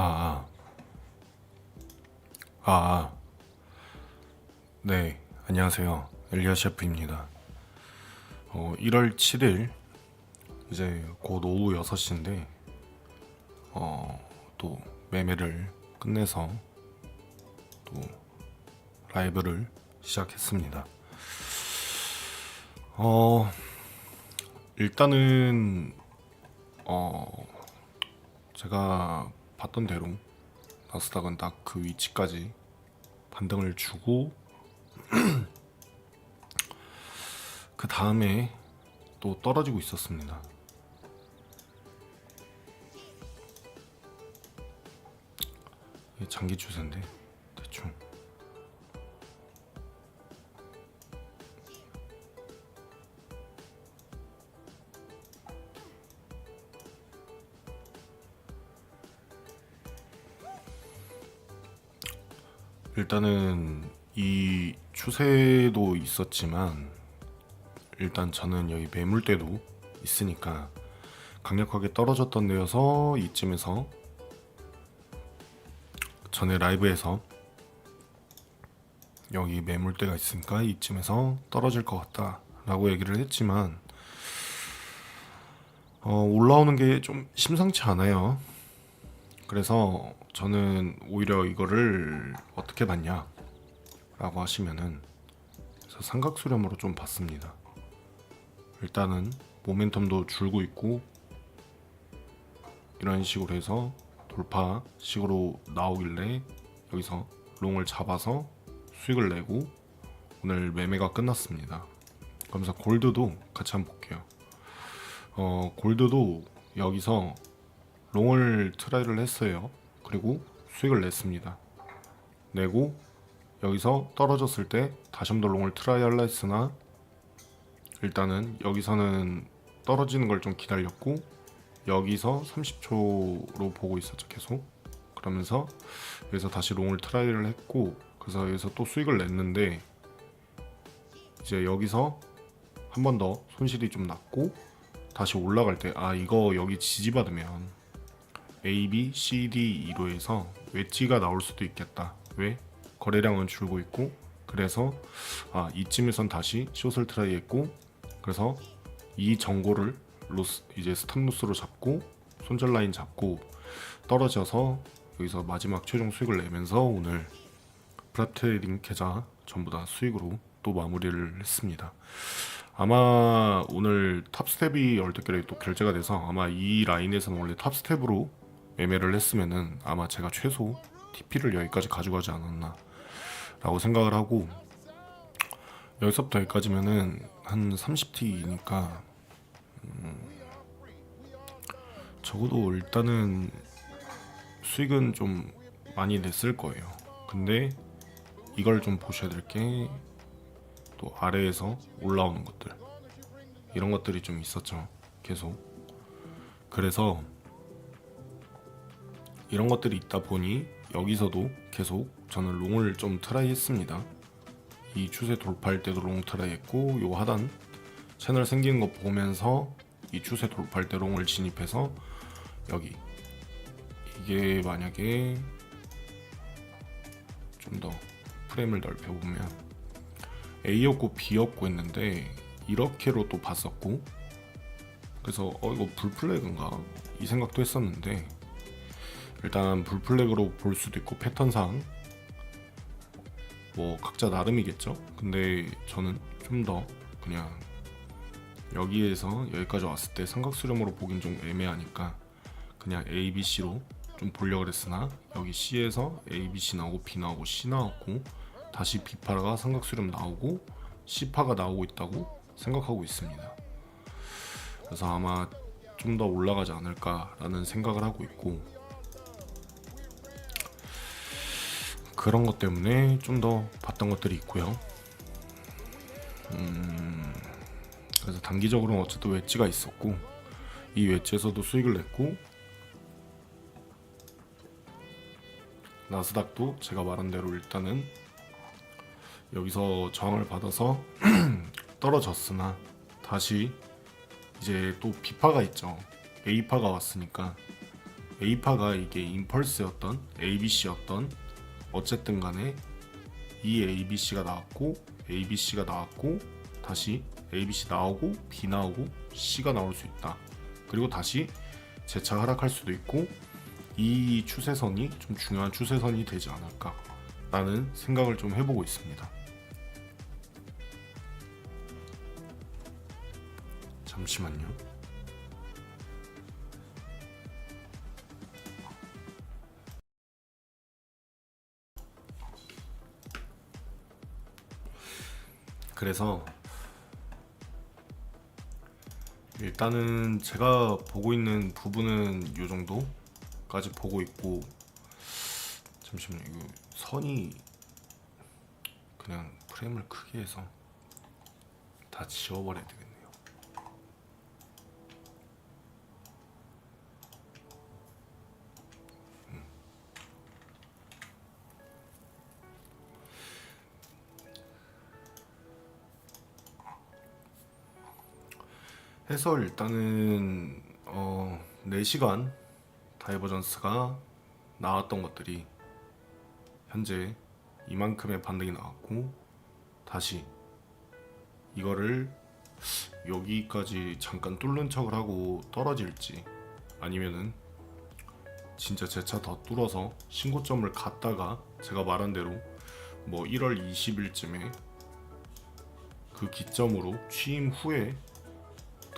아, 아, 아, 네, 안녕하세요. 엘리아 셰프입니다. 어, 1월 7일, 이제 곧 오후 6시인데, 어, 또 매매를 끝내서 또 라이브를 시작했습니다. 어, 일단은, 어, 제가 봤던 대로 나스닥은 딱 그 위치까지 반등을 주고 그 다음에 또 떨어지고 있었습니다. 장기 추세인데 일단은 이 추세도 있었지만 일단 저는 여기 매물대도 있으니까 강력하게 떨어졌던 데여서 이쯤에서 전에 라이브에서 여기 매물대가 있으니까 이쯤에서 떨어질 것 같다 라고 얘기를 했지만 어, 올라오는 게 좀 심상치 않아요. 그래서 저는 오히려 이거를 어떻게 봤냐 라고 하시면은 그래서 삼각수렴으로 좀 봤습니다. 일단은 모멘텀도 줄고 있고 이런 식으로 해서 돌파 식으로 나오길래 여기서 롱을 잡아서 수익을 내고 오늘 매매가 끝났습니다. 그러면서 골드도 같이 한번 볼게요. 어, 골드도 여기서 롱을 트라이를 했어요. 그리고 수익을 냈습니다. 내고 여기서 떨어졌을 때 다시 한번 더 롱을 트라이 할라 했으나 일단은 여기서는 떨어지는 걸 좀 기다렸고 여기서 30초로 보고 있었죠 계속 그러면서 여기서 다시 롱을 트라이를 했고 그래서 여기서 또 수익을 냈는데 이제 여기서 한 번 더 손실이 좀 났고 다시 올라갈 때 아 이거 여기 지지받으면 A, B, C, D, 2로 해서 웨지가 나올 수도 있겠다. 왜? 거래량은 줄고 있고 그래서 아 이쯤에선 다시 숏을 트라이했고 그래서 이 정보를 로스 이제 스탑 로스로 잡고 손절 라인 잡고 떨어져서 여기서 마지막 최종 수익을 내면서 오늘 프랍트레이딩 계좌 전부 다 수익으로 또 마무리를 했습니다. 아마 오늘 탑스텝이 10개를 또 결제가 돼서 아마 이 라인에서는 원래 탑스텝으로 매매를 했으면은 아마 제가 최소 TP를 여기까지 가져가지 않았나 라고 생각을 하고 여기서부터 여기까지면은 한 30T니까 음, 적어도 일단은 수익은 좀 많이 냈을 거예요. 근데 이걸 좀 보셔야 될 게 또 아래에서 올라오는 것들 이런 것들이 좀 있었죠. 계속 그래서 이런 것들이 있다 보니 여기서도 계속 저는 롱을 좀 트라이 했습니다. 이 추세 돌파할 때도 롱 트라이 했고 요 하단 채널 생기는 거 보면서 이 추세 돌파할 때 롱을 진입해서 여기. 이게 만약에 좀 더 프레임을 넓혀보면 A였고 B였고 했는데 이렇게로 또 봤었고. 그래서 어 이거 불플래그인가? 이 생각도 했었는데 일단 불플래그로 볼 수도 있고 패턴상 뭐 각자 나름이겠죠. 근데 저는 좀 더 그냥 여기에서 여기까지 왔을 때 삼각수렴으로 보긴 좀 애매하니까 그냥 A, B, C로 좀 보려고 그랬으나 여기 C에서 A, B, C 나오고 B 나오고 C 나왔고 다시 B파가 삼각수렴 나오고 C파가 나오고 있다고 생각하고 있습니다. 그래서 아마 좀 더 올라가지 않을까라는 생각을 하고 있고 그런 것 때문에 좀 더 봤던 것들이 있고요. 음, 그래서 단기적으로는 어쨌든 웨지가 있었고 이 웨지에서도 수익을 냈고 나스닥도 제가 말한 대로 일단은 여기서 저항을 받아서 떨어졌으나 다시 이제 또 B파가 있죠. A파가 왔으니까 A파가 이게 임펄스였던 ABC였던 어쨌든 간에 이 ABC가 나왔고 ABC가 나왔고 다시 ABC 나오고 B 나오고 C가 나올 수 있다. 그리고 다시 재차 하락할 수도 있고 이 추세선이 좀 중요한 추세선이 되지 않을까 라는 생각을 좀 해보고 있습니다. 잠시만요. 그래서 일단은 제가 보고 있는 부분은 이 정도까지 보고 있고 잠시만요. 이거 선이 그냥 프레임을 크게 해서 다 지워버려야 되겠네 해서 일단은 어 4시간 다이버전스가 나왔던 것들이 현재 이만큼의 반등이 나왔고 다시 이거를 여기까지 잠깐 뚫는 척을 하고 떨어질지 아니면은 진짜 제 차 더 뚫어서 신고점을 갔다가 제가 말한 대로 뭐 1월 20일쯤에 그 기점으로 취임 후에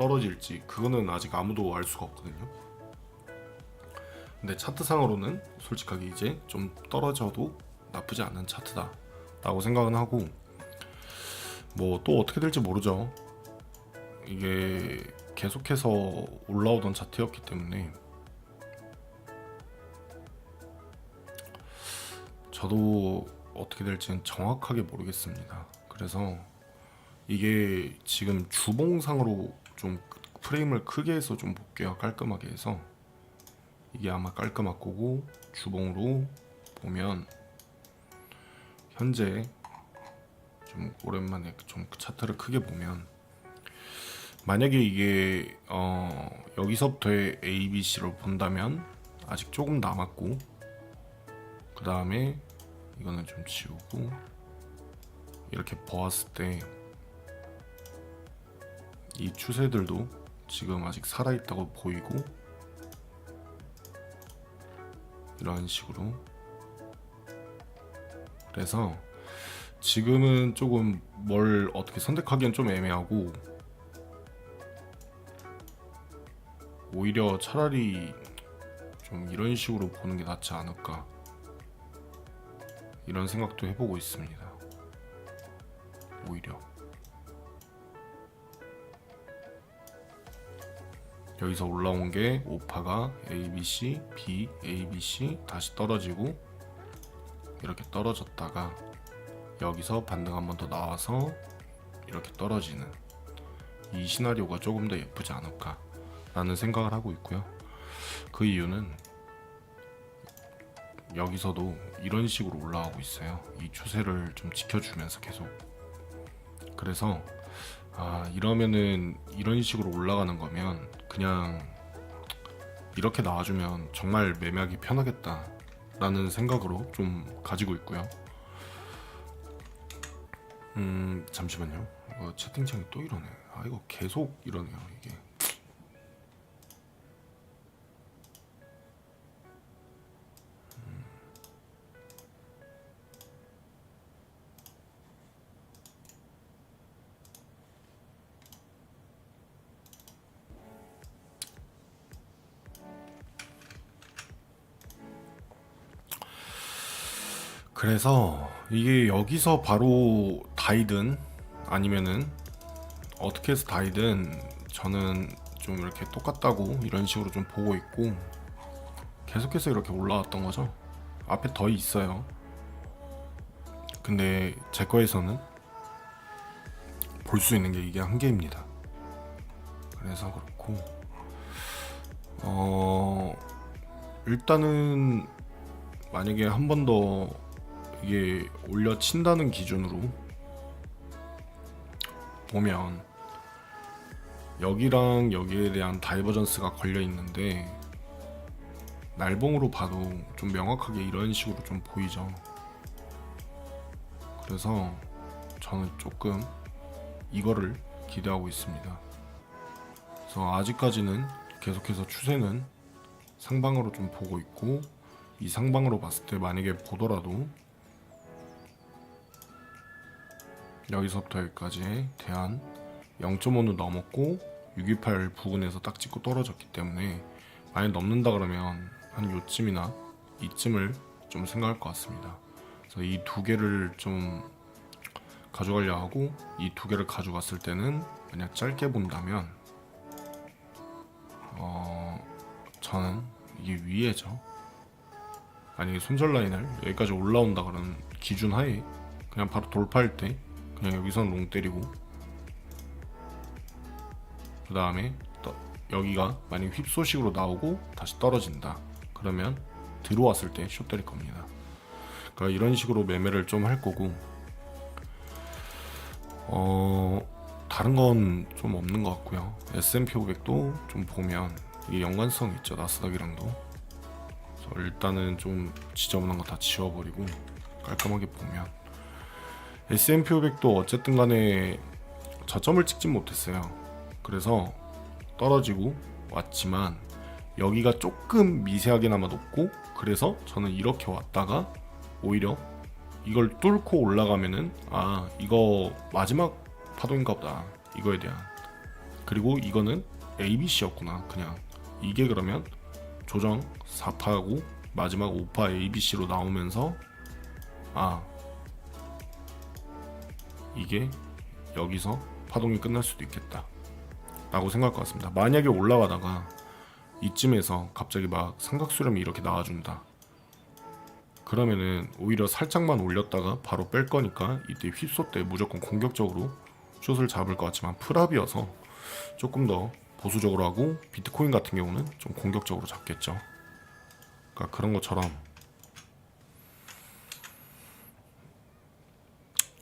떨어질지 그거는 아직 아무도 알 수가 없거든요. 근데 차트상으로는 솔직하게 이제 좀 떨어져도 나쁘지 않은 차트다 라고 생각은 하고 뭐 또 어떻게 될지 모르죠. 이게 계속해서 올라오던 차트였기 때문에 저도 어떻게 될지는 정확하게 모르겠습니다. 그래서 이게 지금 주봉상으로 좀 프레임을 크게 해서 좀 볼게요. 깔끔하게 해서 이게 아마 깔끔할 거고 주봉으로 보면 현재 좀 오랜만에 좀그 차트를 크게 보면 만약에 이게 어 여기서부터의 A, B, C를 본다면 아직 조금 남았고 그 다음에 이거는 좀 지우고 이렇게 보았을 때 이 추세들도 지금 아직 살아있다고 보이고 이런 식으로 그래서 지금은 조금 뭘 어떻게 선택하기엔 좀 애매하고 오히려 차라리 좀 이런 식으로 보는 게 낫지 않을까 이런 생각도 해보고 있습니다. 오히려 여기서 올라온 게 오파가 A, B, C, B, A, B, C 다시 떨어지고 이렇게 떨어졌다가 여기서 반등 한 번 더 나와서 이렇게 떨어지는 이 시나리오가 조금 더 예쁘지 않을까 라는 생각을 하고 있고요. 그 이유는 여기서도 이런 식으로 올라가고 있어요. 이 추세를 좀 지켜주면서 계속. 그래서 아 이러면은 이런 식으로 올라가는 거면 그냥 이렇게 나와주면 정말 매매하기 편하겠다라는 생각으로 좀 가지고 있고요. 음 잠시만요. 이거 채팅창이 또 이러네. 아 이거 계속 이러네요 이게. 그래서 이게 여기서 바로 다이든 아니면은 어떻게 해서 다이든 저는 좀 이렇게 똑같다고 이런 식으로 좀 보고 있고 계속해서 이렇게 올라왔던 거죠. 앞에 더 있어요. 근데 제 거에서는 볼 수 있는 게 이게 한 개입니다. 그래서 그렇고 어 일단은 만약에 한 번 더 이게 올려친다는 기준으로 보면 여기랑 여기에 대한 다이버전스가 걸려 있는데 날봉으로 봐도 좀 명확하게 이런 식으로 좀 보이죠. 그래서 저는 조금 이거를 기대하고 있습니다. 그래서 아직까지는 계속해서 추세는 상방으로 좀 보고 있고 이 상방으로 봤을 때 만약에 보더라도 여기서부터 여기까지의 대한 0.5는 넘었고 628 부근에서 딱 찍고 떨어졌기 때문에 만약 넘는다 그러면 한 요쯤이나 이쯤을 좀 생각할 것 같습니다. 그래서 이 두 개를 좀 가져가려 하고 이 두 개를 가져갔을 때는 만약 짧게 본다면 어 저는 이게 위에죠. 만약에 손절 라인을 여기까지 올라온다 그런 기준 하에 그냥 바로 돌파할 때 그냥 여기선 롱 때리고. 그 다음에 여기가 만약 휩소식으로 나오고 다시 떨어진다. 그러면 들어왔을 때 숏 때릴 겁니다. 그러니까 이런 식으로 매매를 좀 할 거고. 어 다른 건 좀 없는 것 같고요. S&P 500도 좀 보면 이게 연관성 있죠 나스닥이랑도. 일단은 좀 지저분한 거 다 지워버리고 깔끔하게 보면 S&P 500도 어쨌든 간에 저점을 찍진 못했어요. 그래서 떨어지고 왔지만 여기가 조금 미세하게나마 높고 그래서 저는 이렇게 왔다가 오히려 이걸 뚫고 올라가면은 아 이거 마지막 파동인가 보다. 이거에 대한. 그리고 이거는 ABC였구나 그냥. 이게 그러면 조정 4파하고 마지막 5파 ABC로 나오면서 아 이게 여기서 파동이 끝날 수도 있겠다 라고 생각할 것 같습니다. 만약에 올라가다가 이쯤에서 갑자기 막 삼각수렴이 이렇게 나와준다. 그러면은 오히려 살짝만 올렸다가 바로 뺄 거니까 이때 휩소 때 무조건 공격적으로 숏을 잡을 것 같지만 프랍이어서 조금 더 보수적으로 하고 비트코인 같은 경우는 좀 공격적으로 잡겠죠. 그러니까 그런 것처럼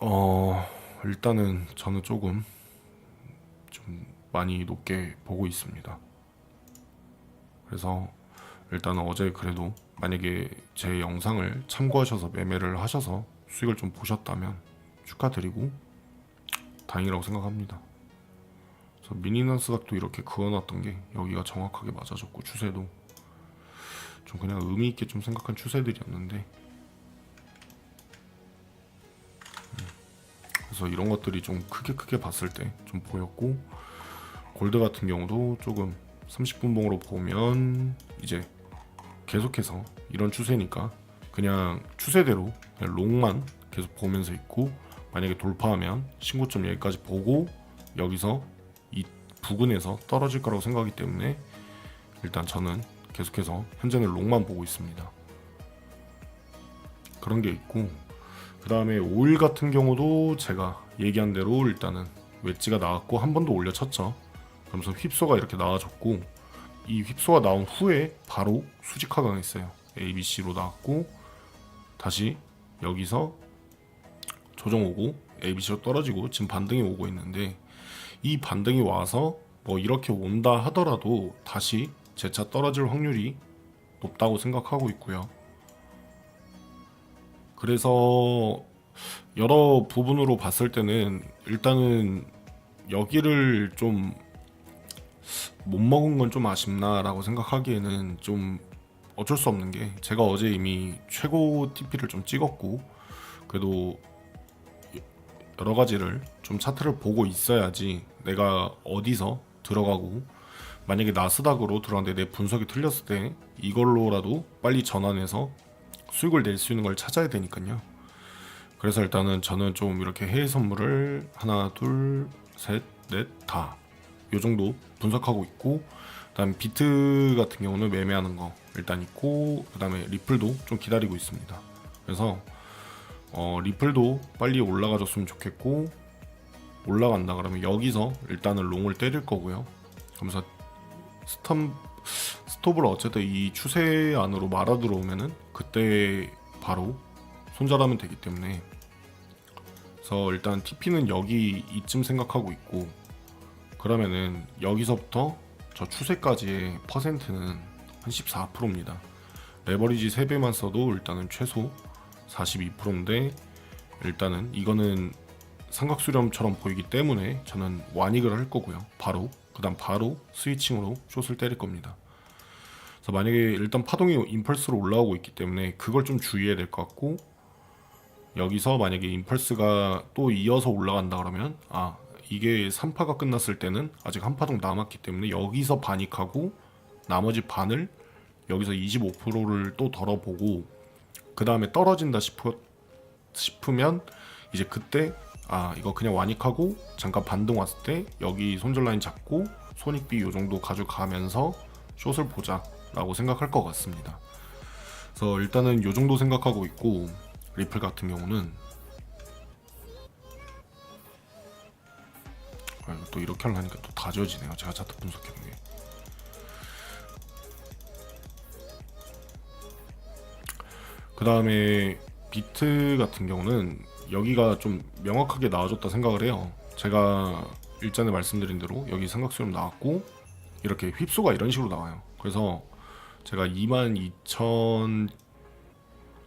어 일단은 저는 조금 좀 많이 높게 보고 있습니다. 그래서 일단은 어제 그래도 만약에 제 영상을 참고하셔서 매매를 하셔서 수익을 좀 보셨다면 축하드리고 다행이라고 생각합니다. 그래서 미니나스닥도 이렇게 그어놨던 게 여기가 정확하게 맞아줬고 추세도 좀 그냥 의미 있게 좀 생각한 추세들이었는데 그래서 이런 것들이 좀 크게 크게 봤을 때 좀 보였고 골드 같은 경우도 조금 30분 봉으로 보면 이제 계속해서 이런 추세니까 그냥 추세대로 그냥 롱만 계속 보면서 있고 만약에 돌파하면 신고점 여기까지 보고 여기서 이 부근에서 떨어질 거라고 생각하기 때문에 일단 저는 계속해서 현재는 롱만 보고 있습니다. 그런 게 있고 그 다음에 오일 같은 경우도 제가 얘기한 대로 일단은 웨지가 나왔고 한 번 더 올려쳤죠. 그러면서 휩소가 이렇게 나와줬고 이 휩소가 나온 후에 바로 수직화 강했어요. ABC로 나왔고 다시 여기서 조정 오고 ABC로 떨어지고 지금 반등이 오고 있는데 이 반등이 와서 뭐 이렇게 온다 하더라도 다시 재차 떨어질 확률이 높다고 생각하고 있고요. 그래서 여러 부분으로 봤을 때는 일단은 여기를 좀 못 먹은 건 좀 아쉽나라고 생각하기에는 좀 어쩔 수 없는 게 제가 어제 이미 최고 TP를 좀 찍었고 그래도 여러 가지를 좀 차트를 보고 있어야지 내가 어디서 들어가고 만약에 나스닥으로 들어갔는데 내 분석이 틀렸을 때 이걸로라도 빨리 전환해서 수익을 낼 수 있는 걸 찾아야 되니까요. 그래서 일단은 저는 좀 이렇게 해외 선물을 하나, 둘, 셋, 넷, 다. 요 정도 분석하고 있고, 그다음 비트 같은 경우는 매매하는 거 일단 있고, 그다음에 리플도 좀 기다리고 있습니다. 그래서 어, 리플도 빨리 올라가줬으면 좋겠고, 올라간다 그러면 여기서 일단은 롱을 때릴 거고요. 그러면서 스톰 스톱을 어쨌든 이 추세 안으로 말아 들어오면은 그때 바로 손절하면 되기 때문에 그래서 일단 TP는 여기 이쯤 생각하고 있고 그러면은 여기서부터 저 추세까지의 퍼센트는 한 14%입니다. 레버리지 3배만 써도 일단은 최소 42%인데 일단은 이거는 삼각수렴처럼 보이기 때문에 저는 완익을 할 거고요. 바로 그 다음 바로 스위칭으로 숏을 때릴 겁니다. 그래서 만약에 일단 파동이 임펄스로 올라오고 있기 때문에 그걸 좀 주의해야 될 것 같고 여기서 만약에 임펄스가 또 이어서 올라간다 그러면 아 이게 3파가 끝났을 때는 아직 한 파동 남았기 때문에 여기서 반익하고 나머지 반을 여기서 25%를 또 덜어보고 그 다음에 떨어진다 싶으, 싶으면 이제 그때 아 이거 그냥 완익하고 잠깐 반등 왔을 때 여기 손절 라인 잡고 손익비 요 정도 가져가면서 숏을 보자 라고 생각할 것 같습니다. 그래서 일단은 요 정도 생각하고 있고 리플 같은 경우는 아, 또 이렇게 하려니까 또다 지워지네요. 제가 차트 분석해본 게. 그 다음에 비트 같은 경우는 여기가 좀 명확하게 나와줬다 생각을 해요. 제가 일전에 말씀드린 대로 여기 삼각수렴 나왔고 이렇게 휩소가 이런 식으로 나와요. 그래서 제가 22,000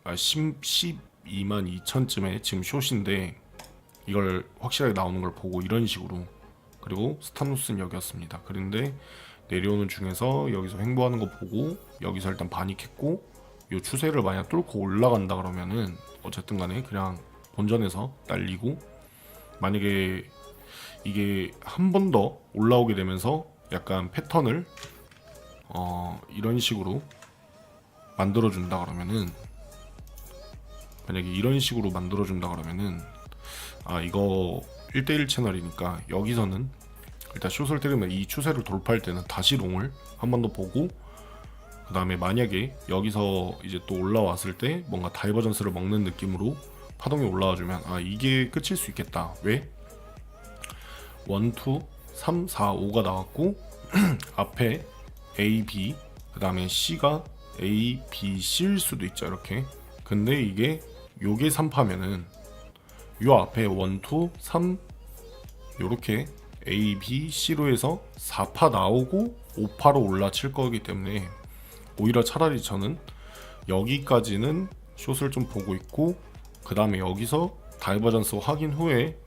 아, 10, 12만 2천쯤에 지금 숏인데 이걸 확실하게 나오는 걸 보고 이런 식으로 그리고 스타노스는 여기였습니다. 그런데 내려오는 중에서 여기서 횡보하는 거 보고 여기서 일단 반익했고 이 추세를 만약 뚫고 올라간다 그러면은 어쨌든 간에 그냥 본전에서 날리고 만약에 이게 한 번 더 올라오게 되면서 약간 패턴을 어 이런 식으로 만들어 준다 그러면은 만약에 이런 식으로 만들어 준다 그러면은 아 이거 1대1 채널이니까 여기서는 일단 숏을 때리면 이 추세를 돌파할 때는 다시 롱을 한 번 더 보고 그 다음에 만약에 여기서 이제 또 올라왔을 때 뭔가 다이버전스를 먹는 느낌으로 파동이 올라와주면 아 이게 끝일 수 있겠다 왜? 1, 2, 3, 4, 5가 나왔고 앞에 A, B 그 다음에 C가 A, B, C일 수도 있죠 이렇게 근데 이게 요게 3파면은 요 앞에 1, 2, 3 요렇게 A, B, C로 해서 4파 나오고 5파로 올라칠 거기 때문에 오히려 차라리 저는 여기까지는 숏을 좀 보고 있고 그 다음에 여기서 다이버전스 확인 후에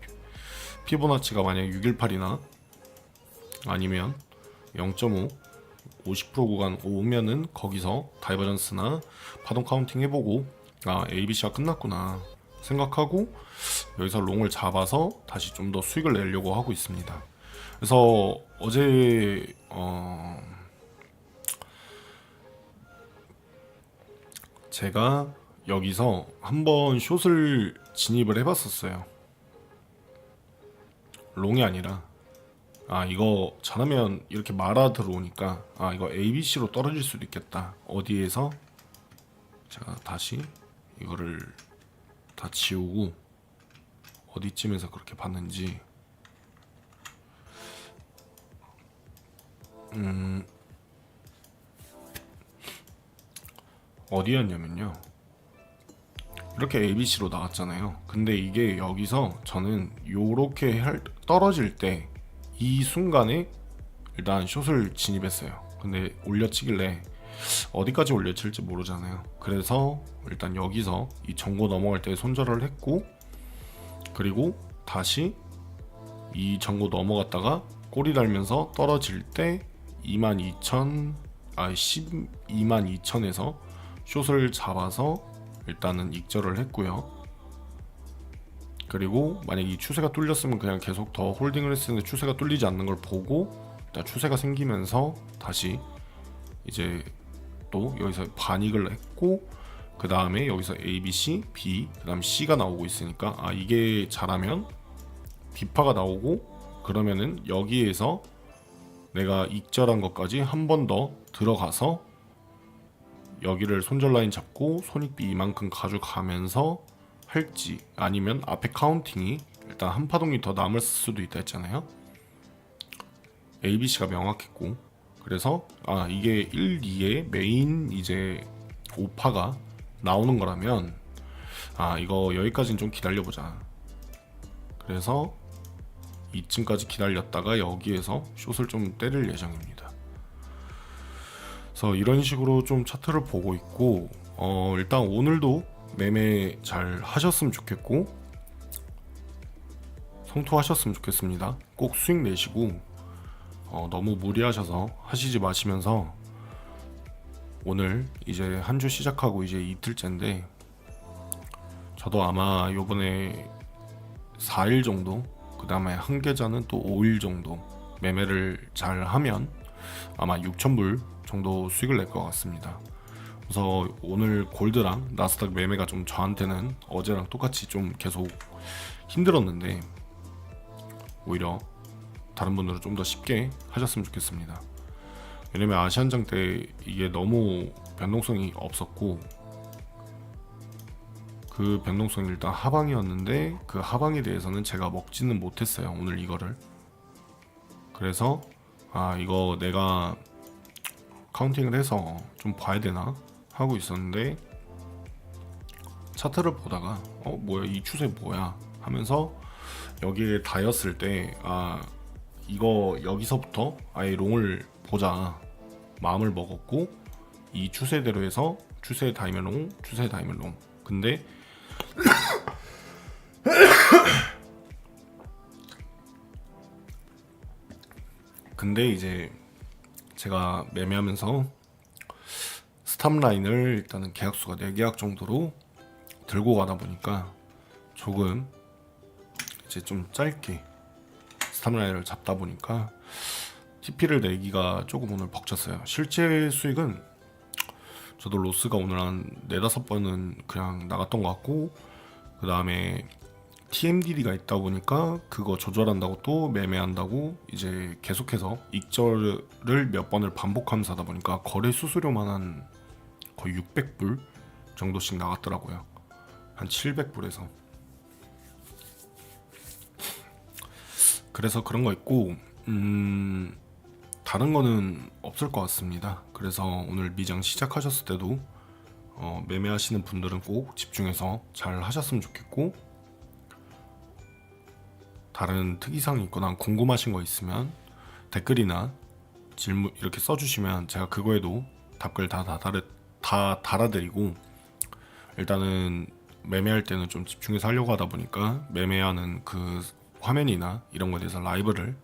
피보나치가 만약 618이나 아니면 0.5 50% 구간 오면은 거기서 다이버전스나 파동 카운팅 해보고 아 ABC가 끝났구나 생각하고 여기서 롱을 잡아서 다시 좀 더 수익을 내려고 하고 있습니다. 그래서 어제 어 제가 여기서 한번 숏을 진입을 해봤었어요. 롱이 아니라. 아 이거 잘하면 이렇게 말아 들어오니까 아 이거 ABC로 떨어질 수도 있겠다. 어디에서? 제가 다시 이거를 다 지우고 어디쯤에서 그렇게 봤는지. 음. 어디였냐면요 이렇게 ABC로 나왔잖아요. 근데 이게 여기서 저는 요렇게 할, 떨어질 때 이 순간에 일단 숏을 진입했어요. 근데 올려치길래 어디까지 올려칠지 모르잖아요. 그래서 일단 여기서 이 전고 넘어갈 때 손절을 했고 그리고 다시 이 전고 넘어갔다가 꼬리 달면서 떨어질 때 22,000, 아 122,000에서 숏을 잡아서 일단은 익절을 했고요. 그리고 만약 이 추세가 뚫렸으면 그냥 계속 더 홀딩을 했으는데 추세가 뚫리지 않는 걸 보고 추세가 생기면서 다시 이제 또 여기서 반익을 했고 그 다음에 여기서 A, B, C, B, 그 다음 C가 나오고 있으니까 아 이게 잘하면 B파가 나오고 그러면은 여기에서 내가 익절한 것까지 한 번 더 들어가서 여기를 손절 라인 잡고 손익비 이만큼 가져가면서 할지 아니면 앞에 카운팅이 일단 한 파동이 더 남을 수도 있다 했잖아요. ABC가 명확했고 그래서 아 이게 1, 2의 메인 이제 5파가 나오는 거라면 아 이거 여기까지는 좀 기다려보자 그래서 이쯤까지 기다렸다가 여기에서 숏을 좀 때릴 예정입니다 그래서 이런 식으로 좀 차트를 보고 있고 어 일단 오늘도 매매 잘 하셨으면 좋겠고 성투하셨으면 좋겠습니다. 꼭 수익 내시고 어, 너무 무리하셔서 하시지 마시면서 오늘 이제 한 주 시작하고 이제 이틀째인데 저도 아마 요번에 4일 정도 그 다음에 한 계좌는 또 5일 정도 매매를 잘 하면 아마 6,000불 정도 수익을 낼 것 같습니다. 그래서 오늘 골드랑 나스닥 매매가 좀 저한테는 어제랑 똑같이 좀 계속 힘들었는데 오히려 다른 분들은 좀 더 쉽게 하셨으면 좋겠습니다. 왜냐면 아시안장 때 이게 너무 변동성이 없었고 그 변동성이 일단 하방이었는데 그 하방에 대해서는 제가 먹지는 못했어요 오늘 이거를 그래서 아 이거 내가 카운팅을 해서 좀 봐야 되나 하고 있었는데 차트를 보다가 어 뭐야? 이 추세 뭐야? 하면서 여기에 닿였을 때 아 이거 여기서부터 아예 롱을 보자. 마음을 먹었고 이 추세대로 해서 추세 다이면 롱 추세 다이면 롱. 근데 근데 이제 제가 매매하면서 스탑 라인을 일단은 계약수가 4계약 정도로 들고 가다 보니까 조금 이제 좀 짧게 스탑 라인을 잡다 보니까 TP를 내기가 조금 오늘 벅찼어요. 실제 수익은 저도 로스가 오늘 한 네다섯 번은 그냥 나갔던 것 같고 그 다음에 TMDD가 있다 보니까 그거 조절한다고 또 매매한다고 이제 계속해서 익절을 몇 번을 반복하면서 하다 보니까 거래 수수료만 한 거의 600불 정도씩 나갔더라고요. 한 700불에서. 그래서 그런 거 있고 음 다른 거는 없을 것 같습니다. 그래서 오늘 미장 시작하셨을 때도 어, 매매하시는 분들은 꼭 집중해서 잘 하셨으면 좋겠고 다른 특이사항이 있거나 궁금하신 거 있으면 댓글이나 질문 이렇게 써주시면 제가 그거에도 답글 다, 다, 달아, 다 달아드리고 일단은 매매할 때는 좀 집중해서 하려고 하다 보니까 매매하는 그 화면이나 이런 거에 대해서 라이브를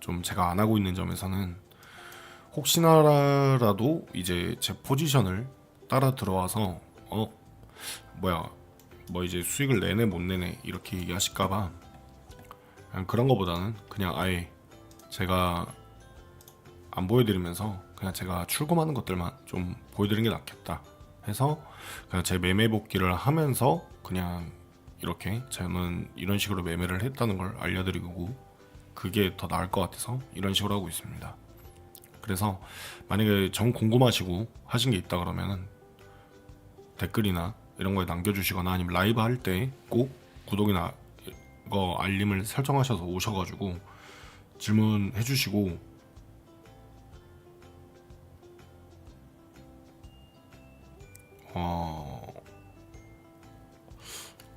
좀 제가 안 하고 있는 점에서는 혹시나라도 이제 제 포지션을 따라 들어와서 어 뭐야 뭐 이제 수익을 내내 못 내내 이렇게 얘기하실까봐 그런 거보다는 그냥 아예 제가 안 보여드리면서 그냥 제가 출금하는 것들만 좀 보여드리는 게 낫겠다 해서 그냥 제 매매 복귀를 하면서 그냥 이렇게 저는 이런 식으로 매매를 했다는 걸 알려드리고 그게 더 나을 것 같아서 이런 식으로 하고 있습니다. 그래서 만약에 정 궁금하시고 하신 게 있다 그러면은 댓글이나 이런 거에 남겨주시거나 아니면 라이브 할 때 꼭 구독이나 이 거 알림을 설정하셔서 오셔가지고 질문해 주시고 어...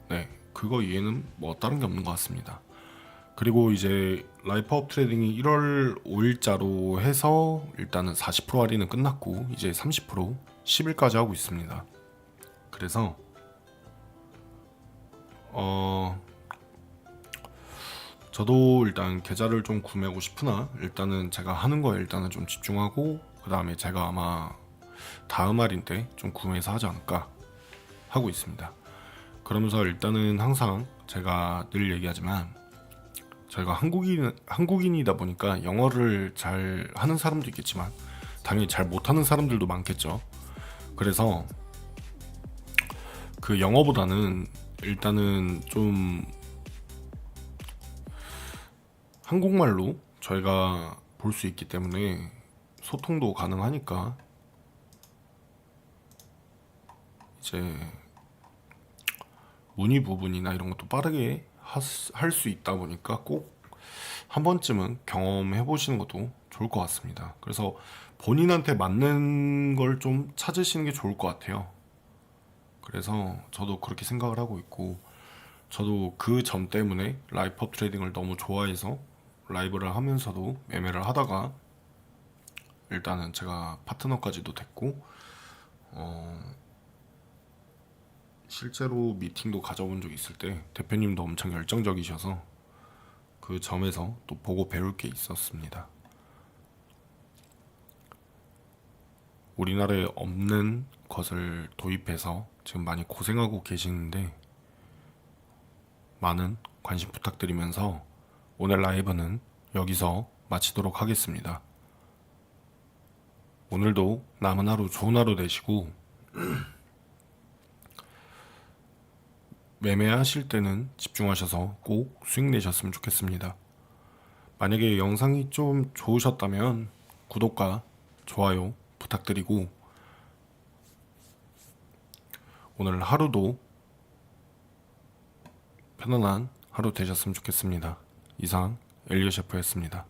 네 그거 이해는 뭐 다른 게 없는 것 같습니다. 그리고 이제 라이프업 트레이딩이 1월 5일자로 해서 일단은 40% 할인은 끝났고 이제 30% 10일까지 하고 있습니다. 그래서 어 저도 일단 계좌를 좀 구매하고 싶으나 일단은 제가 하는 거에 일단은 좀 집중하고 그 다음에 제가 아마 다음 할인 때 좀 구매해서 하지 않을까 하고 있습니다. 그러면서 일단은 항상 제가 늘 얘기하지만 저희가 한국인 한국인이다 보니까 영어를 잘 하는 사람도 있겠지만 당연히 잘 못하는 사람들도 많겠죠. 그래서 그 영어보다는 일단은 좀 한국말로 저희가 볼 수 있기 때문에 소통도 가능하니까 이제 문의 부분이나 이런 것도 빠르게 할 수 있다 보니까 꼭 한 번쯤은 경험해 보시는 것도 좋을 것 같습니다. 그래서 본인한테 맞는 걸 좀 찾으시는 게 좋을 것 같아요. 그래서 저도 그렇게 생각을 하고 있고 저도 그 점 때문에 라이프업 트레이딩을 너무 좋아해서 라이브를 하면서도 매매를 하다가 일단은 제가 파트너까지도 됐고 어, 실제로 미팅도 가져본 적 있을 때 대표님도 엄청 열정적이셔서 그 점에서 또 보고 배울 게 있었습니다. 우리나라에 없는 것을 도입해서 지금 많이 고생하고 계시는데 많은 관심 부탁드리면서 오늘 라이브는 여기서 마치도록 하겠습니다. 오늘도 남은 하루 좋은 하루 되시고 매매하실 때는 집중하셔서 꼭 수익 내셨으면 좋겠습니다. 만약에 영상이 좀 좋으셨다면 구독과 좋아요 부탁드리고 오늘 하루도 편안한 하루 되셨으면 좋겠습니다. 이상 엘리오 셰프였습니다.